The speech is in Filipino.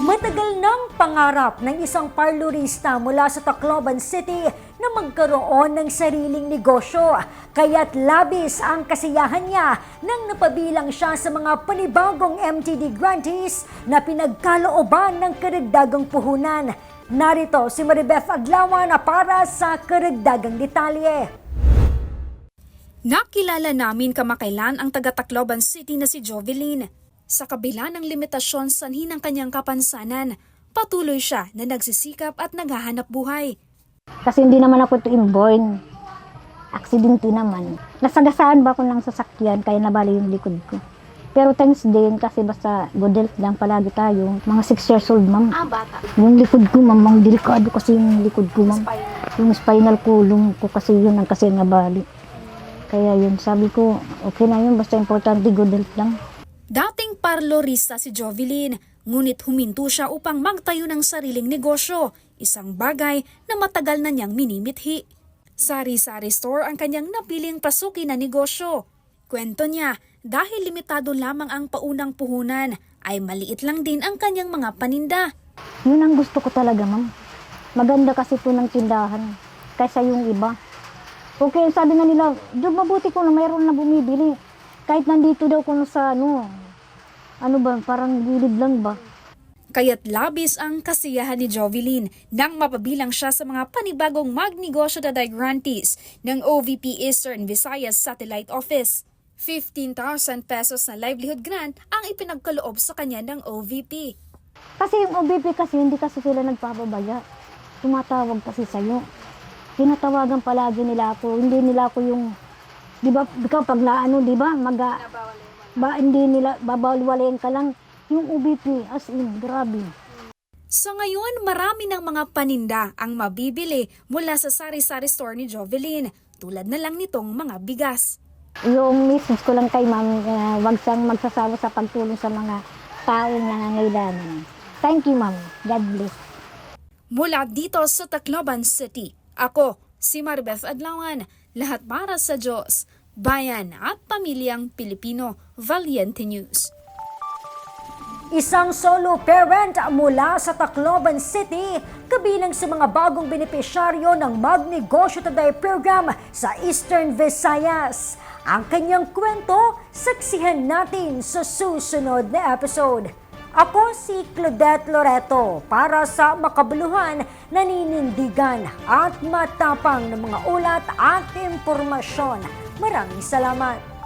Matagal nang pangarap ng isang parlorista mula sa Tacloban City na magkaroon ng sariling negosyo. Kaya't labis ang kasiyahan niya nang napabilang siya sa mga panibagong MTD grantees na pinagkalooban ng karagdagang puhunan. Narito si Maribeth Adlawan para sa karagdagang detalye. Nakilala namin kamakailan ang taga-Tacloban City na si Jovelyn. Sa kabila ng limitasyon sanhi ng kanyang kapansanan, patuloy siya na nagsisikap at naghahanap buhay. Kasi hindi naman ako ito inborn. Aksidente naman. Nasagasaan ba ako ng sasakyan kaya nabali yung likod ko. Pero thanks din kasi basta good health lang palagi tayo. Mga 6 years old, ma'am. Ah, bata. Yung likod ko, ma'am, ang delikado kasi yung likod ko, ma'am. Yung spinal column ko kasi yun ang kasi nabali. Kaya yun, sabi ko, okay na yun, basta importante good health lang. Dating parlorista si Jovelyn, ngunit huminto siya upang magtayo ng sariling negosyo, isang bagay na matagal na niyang minimithi. Sari-sari store ang kanyang napiling pasukin na negosyo. Kwento niya, dahil limitado lamang ang paunang puhunan, ay maliit lang din ang kanyang mga paninda. Yun ang gusto ko talaga, ma'am. Maganda kasi po ng tindahan kaysa yung iba. Okay, sabi nga nila, Diyo, mabuti ko na mayroon na bumibili. Kahit nandito daw ko sa ano, ano ba, parang gilid lang ba? Kaya't labis ang kasiyahan ni Jovelyn nang mapabilang siya sa mga panibagong magnegosyo na grantees ng OVP Eastern Visayas Satellite Office. 15,000 pesos na livelihood grant ang ipinagkaloob sa kanya ng OVP. Kasi yung OBP kasi, hindi kasi sila nagpapabaya. Tumatawag kasi sa'yo. Tinatawagan palagi nila ako. Hindi nila ako yung, di ba, ikaw pag naano, di ba, mag, ba, hindi nila, babawal-walayan ka lang. Yung OBP, as in, grabe. Sa ngayon, marami ng mga paninda ang mabibili mula sa sari-sari store ni Jovelyn, tulad na lang nitong mga bigas. Yung message ko lang kay ma'am, uh, wag siyang magsasawa sa pagtulong sa mga taong nangangailangan. Thank you, ma'am. God bless. Mula dito sa Tacloban City, ako, si Maribeth Adlawan, lahat para sa Diyos, bayan at pamilyang Pilipino, Valiente News. Isang solo parent mula sa Tacloban City, kabilang sa mga bagong benepisyaryo ng Magnegosyo Today program sa Eastern Visayas. Ang kanyang kwento, saksihan natin sa susunod na episode. Ako si Claudette Loreto para sa makabuluhan, naninindigan at matapang ng mga ulat at impormasyon. Maraming salamat.